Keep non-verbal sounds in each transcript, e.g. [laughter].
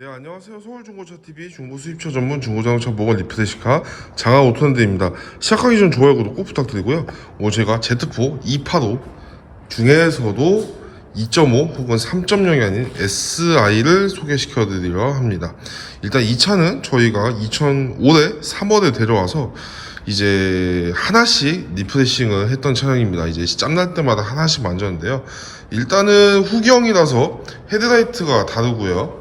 네 안녕하세요 서울중고차TV 중고수입차 전문 중고자동차 보건 리프레시카 장하 오토랜드입니다 시작하기 전 좋아요 구독 꼭 부탁드리고요 오늘 제가 Z4 285 중에서도 2.5 혹은 3.0이 아닌 SI를 소개시켜 드리려 합니다 일단 이 차는 저희가 2005년 3월에 데려와서 이제 하나씩 리프레싱을 했던 차량입니다. 이제 짬날 때마다 하나씩 만졌는데요. 일단은 후경이라서 헤드라이트가 다르고요.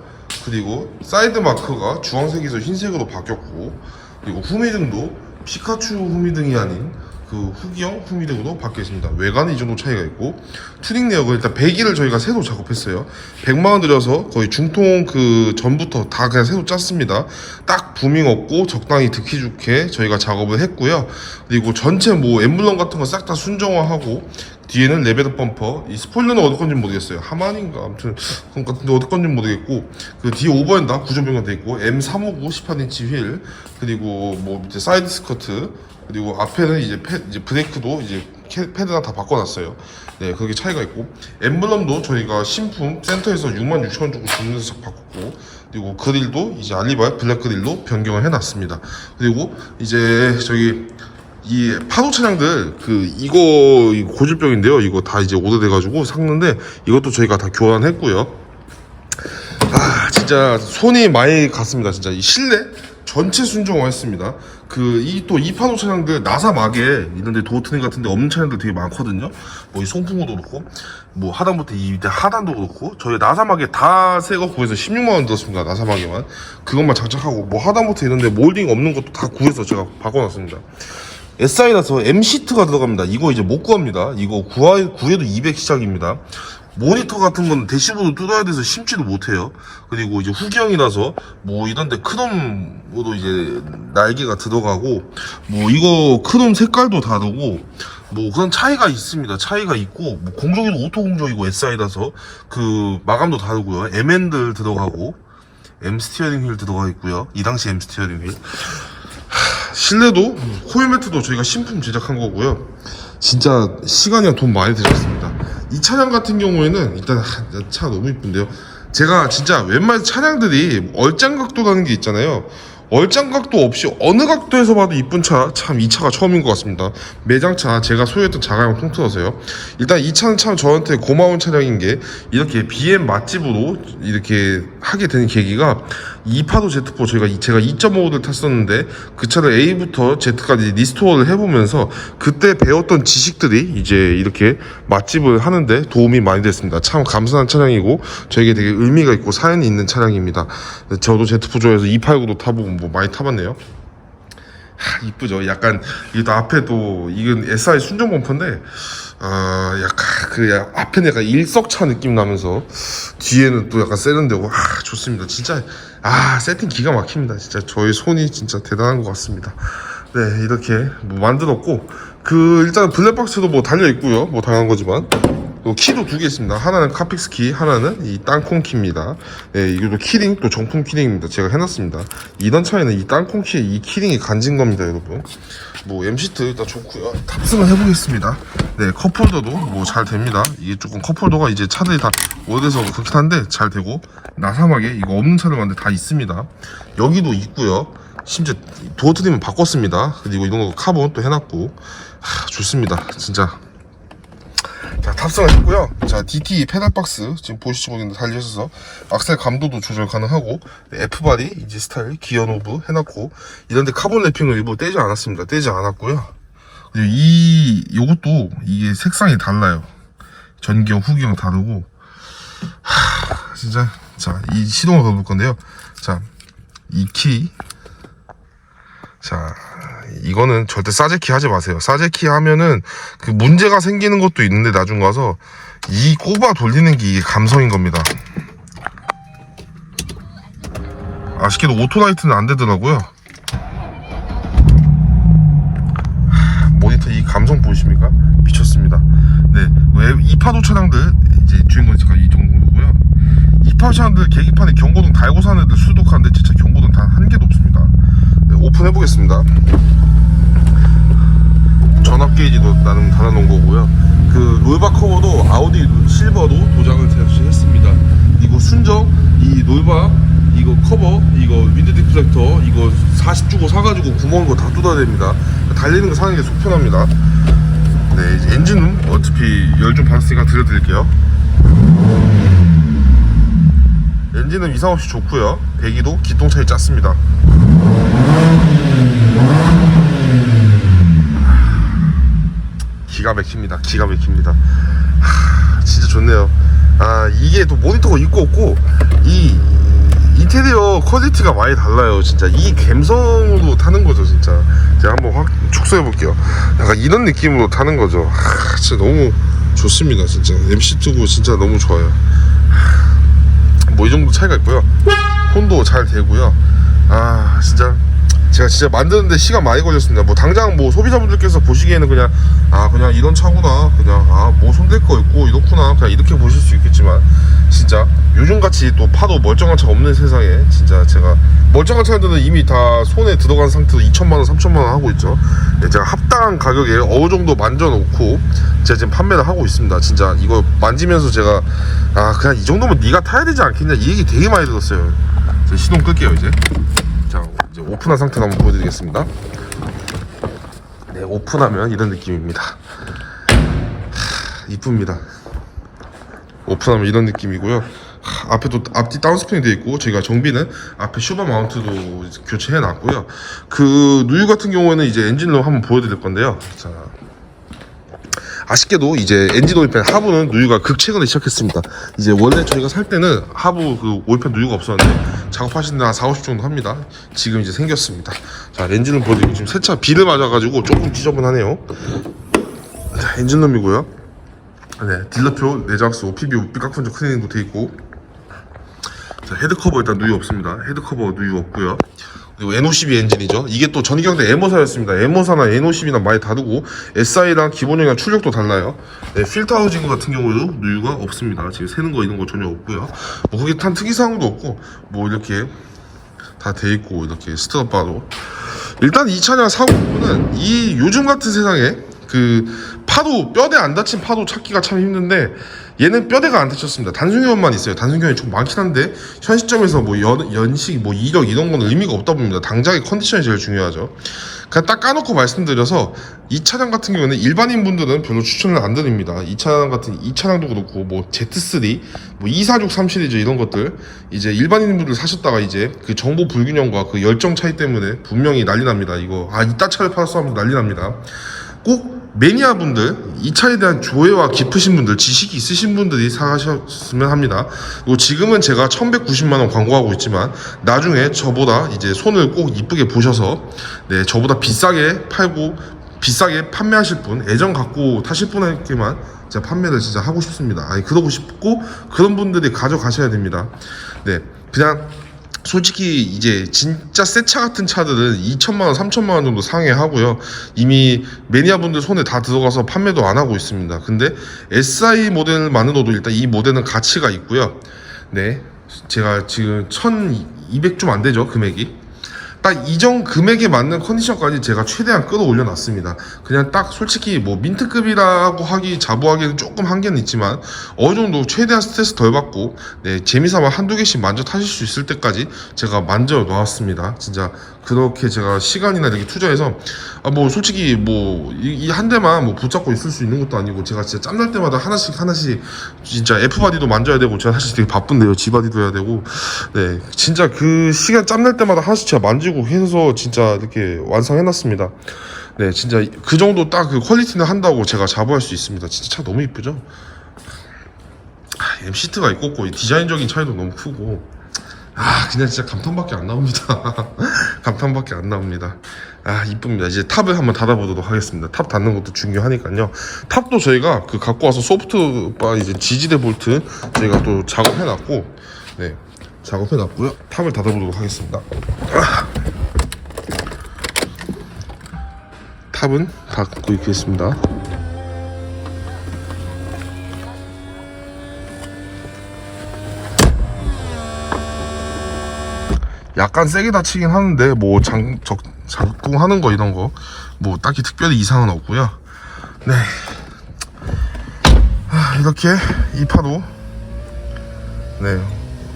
그리고 사이드 마크가 주황색에서 흰색으로 바뀌었고 그리고 후미등도 피카츄 후미등이 아닌 그 후기형 후미등으로 바뀌었습니다. 외관에 이 정도 차이가 있고 튜닝 내역을 일단 배기를 저희가 새로 작업했어요. 100만 원 들여서 거의 중통 그 전부터 다 그냥 새로 짰습니다. 딱 부밍 없고 적당히 듣기 좋게 저희가 작업을 했고요. 그리고 전체 뭐 엠블럼 같은 거 싹 다 순정화하고 뒤에는 레벨업 범퍼, 이 스포일러는 어디 건지 모르겠어요. 하만인가 아무튼 그런 것 같은데 어디 건지 모르겠고 그 뒤에 오버핸다 구조 변경돼 있고 M359 18인치 휠 그리고 뭐 밑에 사이드 스커트 그리고 앞에는 이제 패, 이제 브레이크도 이제 캐- 패드랑 다 바꿔놨어요. 네, 그게 차이가 있고 엠블럼도 저희가 신품 센터에서 6만 6천 원 주고 주문해서 바꿨고 그리고 그릴도 이제 알리바이 블랙 그릴로 변경을 해놨습니다. 그리고 이제 저기 이 파도 차량들 그 이거 고질병인데요. 이거 다 이제 오래돼가지고 샀는데 이것도 저희가 다 교환했고요. 아 진짜 손이 많이 갔습니다. 진짜 이 실내 전체 순정화했습니다. 그 이 또 이 파도 차량들 나사 막에 이런데 도어트닝 같은데 없는 차량들 되게 많거든요. 뭐 이 송풍구도 그렇고 뭐 하단부터 이 밑에 하단도 그렇고 저희 나사막에 다 새거 구해서 16만 원 들었습니다. 나사막에만 그것만 장착하고 뭐 하단부터 이런데 몰딩 없는 것도 다 구해서 제가 바꿔놨습니다. SI라서 M 시트가 들어갑니다. 이거 이제 못 구합니다. 이거 구하, 구해도 200 시작입니다. 모니터 같은 건 대시보드 뚫어야 돼서 심지도 못해요. 그리고 이제 후경이라서 뭐 이런데 크롬으로 이제 날개가 들어가고 뭐 이거 크롬 색깔도 다르고 뭐 그런 차이가 있습니다. 차이가 있고 뭐 공조기도 오토 공조이고 SI라서 그 마감도 다르고요. M 핸들 들어가고 M 스티어링 휠 들어가 있고요. 이 당시 M 스티어링 휠. 실내도 코일 매트도 저희가 신품 제작한 거고요. 진짜 시간이랑 돈 많이 들였습니다. 이 차량 같은 경우에는 일단 하, 차 너무 이쁜데요. 제가 진짜 웬만한 차량들이 얼짱각도라는 게 있잖아요. 얼짱각도 없이 어느 각도에서 봐도 이쁜 차, 참 이 차가 처음인 것 같습니다. 매장차 제가 소유했던 자가용 통틀어서요. 일단 이 차는 참 저한테 고마운 차량인 게 이렇게 BM 맛집으로 이렇게 하게 된 계기가 2파도 Z4 저희가 이- 제가 2.5를 탔었는데 그 차를 A부터 Z까지 리스토어를 해보면서 그때 배웠던 지식들이 이제 이렇게 맛집을 하는데 도움이 많이 됐습니다. 참 감사한 차량이고 저에게 되게 의미가 있고 사연이 있는 차량입니다. 저도 Z4 좋아해서 289도 타보고 뭐 많이 타봤네요. 하, 이쁘죠. 약간 이도 앞에도 이건 SI 순정 범퍼인데 아 약간 그 야- 앞에는 약간 일석차 느낌 나면서 뒤에는 또 약간 세련되고 아 좋습니다. 진짜 아 세팅 기가 막힙니다. 진짜 저희 손이 진짜 대단한 것 같습니다. 네 이렇게 뭐 만들었고 그 일단 블랙박스도 뭐 달려 있고요. 뭐 당연한 거지만 또 키도 두 개 있습니다. 하나는 카픽스 키, 하나는 이 땅콩 키입니다. 네, 이것도 키링 또 정품 키링입니다. 제가 해놨습니다. 이던 차에는 이 땅콩 키에 이 키링이 간진 겁니다, 여러분. 뭐 MC트 일단 좋고요. 탑승을 해보겠습니다. 네, 컵홀더도 뭐 잘 됩니다. 이게 조금 컵홀더가 이제 차들이 다 오래돼서 그렇긴 한데 잘 되고 나사막에 이거 없는 차들 많은데 다 있습니다. 여기도 있고요. 심지어 도어 트림은 바꿨습니다. 그리고 이런 거 카본 또 해놨고. 하, 좋습니다. 진짜. 자 탑승을 했고요. 자 DT 페달 박스 지금 보시지 모르겠는데 달려있어서. 악셀 감도도 조절 가능하고 네, F바리 이지 스타일 기어 노브 해놨고 이런데 카본 랩핑을 일부 떼지 않았습니다. 떼지 않았고요. 그리고 이 요것도 이게 색상이 달라요. 전기형 후기형 다르고. 하 진짜. 자 이 시동을 걸어볼 건데요. 자 이 키 자, 이거는 절대 싸제키 하지 마세요. 싸제키 하면은 그 문제가 생기는 것도 있는데 나중 가서 이 꼽아 돌리는 게 이게 감성인 겁니다. 아쉽게도 오토라이트는 안 되더라고요. 하, 모니터 이 감성 보이십니까? 미쳤습니다. 네, 왜 이파도 차량들 이제 주인공이 잠깐 이 정도고요. 이파도 차량들 계기판에 경고등 달고 사는 애들 수독하는데 진짜 경고등 단 한 개도 없습니다. 네, 오픈해 보겠습니다. 전압 게이지도 나름 달아놓은 거고요. 그 롤바 커버도 아우디 실버로 도장을 제작했습니다. 그리고 순정 이 롤바 이거 커버, 이거 윈드 디플렉터, 이거 40 주고 사가지고 구멍 이거 다 뜯어야 됩니다. 달리는 거 사는 게 속 편합니다. 네, 이제 엔진은 어차피 열 좀 받았으니까 들려드릴게요. 엔진은 이상 없이 좋고요. 배기도 기동 차이 짰습니다. 기가 막힙니다. 기가 막힙니다. 하, 진짜 좋네요. 아 이게 또 모니터가 있고 없고 이 인테리어 퀄리티가 많이 달라요. 진짜 이 감성으로 타는 거죠, 진짜. 제가 한번 확 축소해 볼게요. 약간 이런 느낌으로 타는 거죠. 하, 진짜 너무 좋습니다, 진짜. MC2고 진짜 너무 좋아요. 뭐 이 정도 차이가 있고요. 혼도 잘 되고요. 아 진짜 제가 진짜 만드는데 시간 많이 걸렸습니다. 뭐 당장 뭐 소비자분들께서 보시기에는 그냥 아 그냥 이런 차구나 그냥 아 뭐 손댈 거 있고 이렇구나 그냥 이렇게 보실 수 있겠지만 진짜 요즘 같이 또 파도 멀쩡한 차 없는 세상에 진짜 제가 멀쩡한 차들은 이미 다 손에 들어간 상태로 2천만 원, 3천만 원 하고 있죠. 네, 제가 합당한 가격에 어느 정도 만져놓고 제가 지금 판매를 하고 있습니다. 진짜 이거 만지면서 제가 아 그냥 이 정도면 네가 타야 되지 않겠냐 이 얘기 되게 많이 들었어요. 제 시동 끌게요 이제. 오픈한 상태로 한번 보여드리겠습니다. 네 오픈하면 이런 느낌입니다. 하, 이쁩니다. 오픈하면 이런 느낌이고요. 하, 앞에도 앞뒤 다운스프링 되어 있고 저희가 정비는 앞에 슈바 마운트도 교체해 놨고요. 그 누유 같은 경우에는 이제 엔진룸 한번 보여드릴 건데요. 자 아쉽게도 이제 엔진 오일팬 하부는 누유가 극 최근에 시작했습니다. 이제 원래 저희가 살 때는 하부 그 오일팬 누유가 없었는데 작업하시는 데한 4, 50 정도 합니다. 지금 이제 생겼습니다. 자 엔진룸 보여드리고 지금 세차 비를 맞아가지고 조금 지저분하네요. 자 엔진룸이고요. 네 딜러표 내장스 OPB 삐깍분적 클리닝도 돼 있고 자 헤드커버 일단 누유 없습니다. 헤드커버 누유 없고요. 그리고 N52 엔진이죠. 이게 또 전기경대 M호사였습니다. M호사나 N52나 많이 다르고 SI랑 기본형이랑 출력도 달라요. 네, 필터 하우징 같은 경우도 누유가 없습니다. 지금 새는 거 이런 거 전혀 없고요. 뭐 그게 탄 특이사항도 없고 뭐 이렇게 다 돼 있고 이렇게 스트업 바도 일단 이 차량 사고 부분은 이 요즘 같은 세상에 그 파도 뼈대 안 다친 파도 찾기가 참 힘든데 얘는 뼈대가 안 다쳤습니다. 단순교환만 있어요. 단순교환이 좀 많긴 한데 현 시점에서 뭐 연, 연식 뭐 이력 이런 건 의미가 없다 봅니다. 당장의 컨디션이 제일 중요하죠. 그냥 딱 까놓고 말씀드려서 이 차량 같은 경우에는 일반인 분들은 별로 추천을 안 드립니다. 이 차량 같은 이 차량도 그렇고 뭐 Z3, 뭐 2463 시리즈 이런 것들 이제 일반인 분들 사셨다가 이제 그 정보 불균형과 그 열정 차이 때문에 분명히 난리 납니다. 이거 아 이따 차를 팔았어 하면 난리 납니다. 꼭 매니아 분들 이 차에 대한 조회와 깊으신 분들 지식이 있으신 분들이 사가셨으면 합니다. 그리고 지금은 제가 1190만 원 광고하고 있지만 나중에 저보다 이제 손을 꼭 이쁘게 보셔서 네 저보다 비싸게 팔고 비싸게 판매하실 분 애정 갖고 타실 분에게만 제가 판매를 진짜 하고 싶습니다. 아니 그러고 싶고 그런 분들이 가져가셔야 됩니다. 네 그냥 솔직히 이제 진짜 새 차 같은 차들은 2천만 원, 3천만 원 정도 상회하고요. 이미 매니아분들 손에 다 들어가서 판매도 안 하고 있습니다. 근데 SI 모델만으로도 일단 이 모델은 가치가 있고요. 네. 제가 지금 1200 좀 안 되죠, 금액이. 딱 이전 금액에 맞는 컨디션까지 제가 최대한 끌어올려 놨습니다. 그냥 딱 솔직히 뭐 민트급이라고 하기 자부하기는 조금 한계는 있지만 어느 정도 최대한 스트레스 덜 받고 네, 재미삼아 한두 개씩 만져 타실 수 있을 때까지 제가 만져 놓았습니다. 진짜 그렇게 제가 시간이나 이렇게 투자해서 아 뭐 솔직히 뭐 이 한 대만 뭐 붙잡고 있을 수 있는 것도 아니고 제가 진짜 짬날 때마다 하나씩 하나씩 진짜 F 바디도 만져야 되고 제가 사실 되게 바쁜데요. G 바디도 해야 되고 네 진짜 그 시간 짬날 때마다 하나씩 제가 만지고 해서 진짜 이렇게 완성해 놨습니다. 네 진짜 그 정도 딱 그 퀄리티는 한다고 제가 자부할 수 있습니다. 진짜 차 너무 이쁘죠? 아, MC트가 있고 없고 이 디자인적인 차이도 너무 크고 아 그냥 진짜 감탄밖에 안 나옵니다. [laughs] 감탄밖에 안 나옵니다. 아 이쁩니다 이제 탑을 한번 닫아보도록 하겠습니다. 탑 닫는 것도 중요하니까요. 탑도 저희가 그 갖고 와서 소프트바 이제 지지대 볼트 저희가 또 작업해 놨고 네 작업해 놨고요. 탑을 닫아보도록 하겠습니다. 아. 탑은 닫고 있겠습니다 약간 세게 다치긴 하는데 뭐 장, 적, 작동하는 거 이런 거 뭐 딱히 특별히 이상은 없고요 네 아, 이렇게 이 파도 네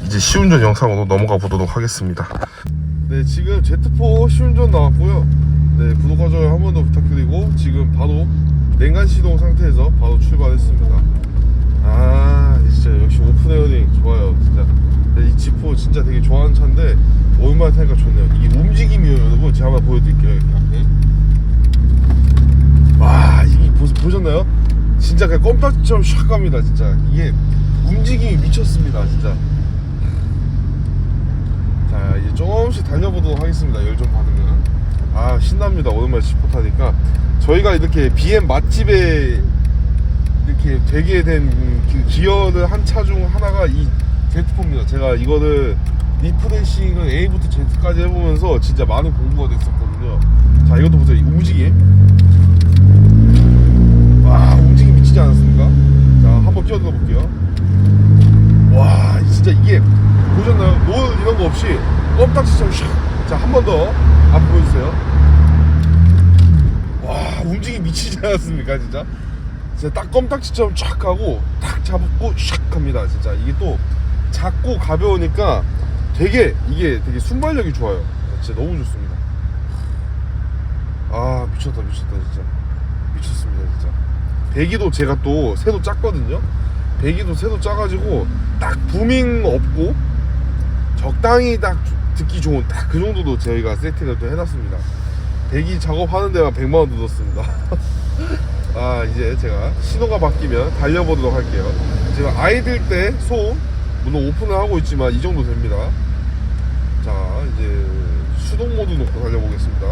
이제 시운전 영상으로 넘어가 보도록 하겠습니다. 네, 지금 Z4 시운전 나왔고요. 네, 구독과 좋아요 한 번 더 부탁드리고 지금 바로 냉간 시동 상태에서 바로 출발했습니다. 아, 진짜 역시 오픈 에어링 좋아요, 진짜. 네, 이 G4 진짜 되게 좋아하는 차인데 오랜만에 타니까 좋네요. 이게 움직임이에요, 여러분. 제가 한번 보여드릴게요. 와, 이게 보, 보셨나요? 진짜 그냥 껌딱지처럼 샥 갑니다, 진짜. 이게 움직임이 미쳤습니다, 진짜. 자 이제 조금씩 달려보도록 하겠습니다 열 좀 받으면 아 신납니다 오랜만에 지포 타니까 저희가 이렇게 BM 맛집에 이렇게 되게 된그 기여를 한차 중 하나가 이 Z4입니다 제가 이거를 리프레싱을 A부터 Z까지 해보면서 진짜 많은 공부가 됐었거든요 자 이것도 보세요 이 움직임 와 움직임 미치지 않았습니까 자 한번 끼어들어 볼게요 와 진짜 이게 보셨나요? 노을 이런 거 없이 껌딱지처럼 샥. 자, 한 번 더 앞 보여주세요. 와, 움직임 미치지 않았습니까, 진짜? 진짜 딱 껌딱지처럼 촥 하고 딱 잡고 샥 합니다, 진짜. 이게 또 작고 가벼우니까 되게 이게 되게 순발력이 좋아요. 진짜 너무 좋습니다. 아, 미쳤다, 미쳤다, 진짜. 미쳤습니다, 진짜. 배기도 제가 또 새도 짰거든요. 배기도 새도 짜가지고 딱 부밍 없고 적당히 딱 듣기 좋은 딱 그 정도도 저희가 세팅을 또 해놨습니다. 배기 작업하는 데만 100만 원 들었습니다. [laughs] 아 이제 제가 신호가 바뀌면 달려보도록 할게요. 제가 아이들 때 소음 물론 오픈을 하고 있지만 이 정도 됩니다. 자 이제 수동 모드 놓고 달려보겠습니다.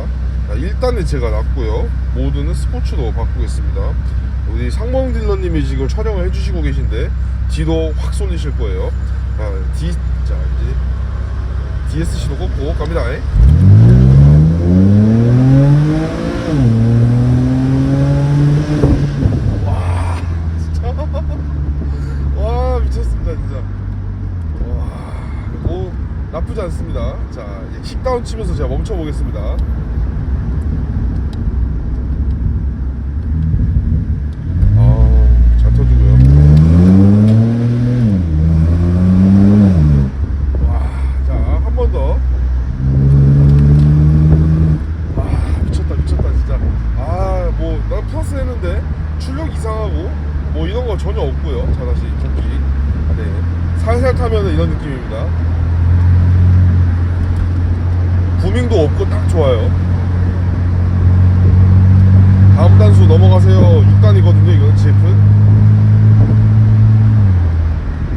자, 1단은 제가 놨고요. 모드는 스포츠로 바꾸겠습니다. 우리 상봉 딜러님이 지금 촬영을 해주시고 계신데 뒤로 확 쏠리실 거예요. 아, D, 자 이제 DSC도 꽂고 갑니다. 와, 진짜 와 미쳤습니다 진짜. 와, 오 나쁘지 않습니다. 자 이제 킥다운 치면서 제가 멈춰 보겠습니다. 아잘 터지고요. 와, 자, 한 번 더. 와, 미쳤다, 미쳤다, 진짜. 아, 뭐, 난 플러스 했는데, 출력 이상하고, 뭐, 이런 거 전혀 없고요. 자, 다시 접기. 아, 네. 살살 타면 이런 느낌입니다. 부밍도 없고 딱 좋아요. 다음 단수 넘어가세요. 6단이거든요, 이거는 GF.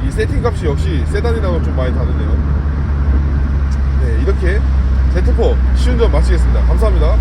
이 세팅 값이 역시 세단이랑은 좀 많이 다르네요. 네, 이렇게 Z4 시운전 마치겠습니다. 감사합니다.